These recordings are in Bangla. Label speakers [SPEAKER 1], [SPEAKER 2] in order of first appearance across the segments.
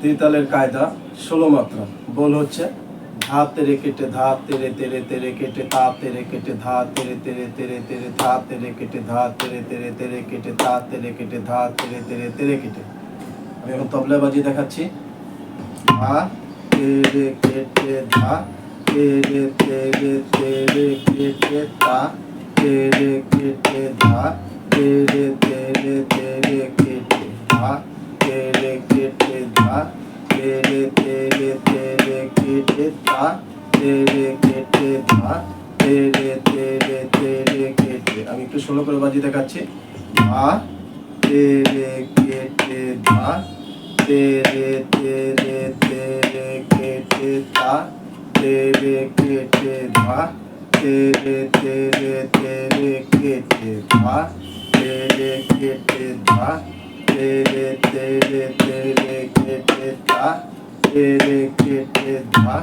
[SPEAKER 1] ত্রিতালের কায়দা ষোলো মাত্রা বল হচ্ছে ধা তেরে কেটে ধা তেরে তেরে তেরে কেটে তা তেরে কেটে ধা তেরে তেরে তেরে তেরে ধা তেরে কেটে ধা তেরে তেরে তেরে কেটে তা তেরে কেটে ধা তেরে তেরে তেরে কেটে আমি এখন তবলা বাজিয়ে দেখাচ্ছি ধা তেরে কেটে ধা তেরে তেরে তেরে কেটে তা তেরে কেটে ধা তেরে তেরে তা তেরে কেটে ধা তেরে তেরে তেরে কেটে আমি একটু ষোলো করে বাজিয়ে দেখাচ্ছি ধা তেরে কেটে ধা তেরে তেরে তেরে কেটে তা তেরে কেটে ধা তেরে তেরে তেরে কেটে ধা তেরে কেটে ধা তেরে তেরে তেরে কেটে তা তেরে কেটে ধা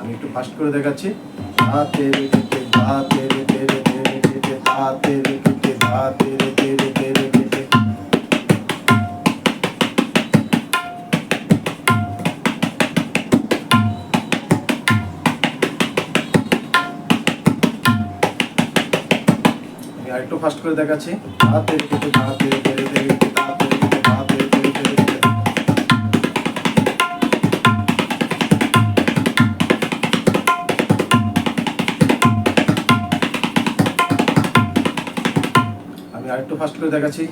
[SPEAKER 1] আমি একটু ফাস্ট করে দেখাচ্ছি। ধা কেটে ধা কেটে ধা আমি আরেকটু ফাস্ট করে দেখাচ্ছি। তেরে কেটে আমি আরেকটু ফাস্ট করে দেখাচ্ছি।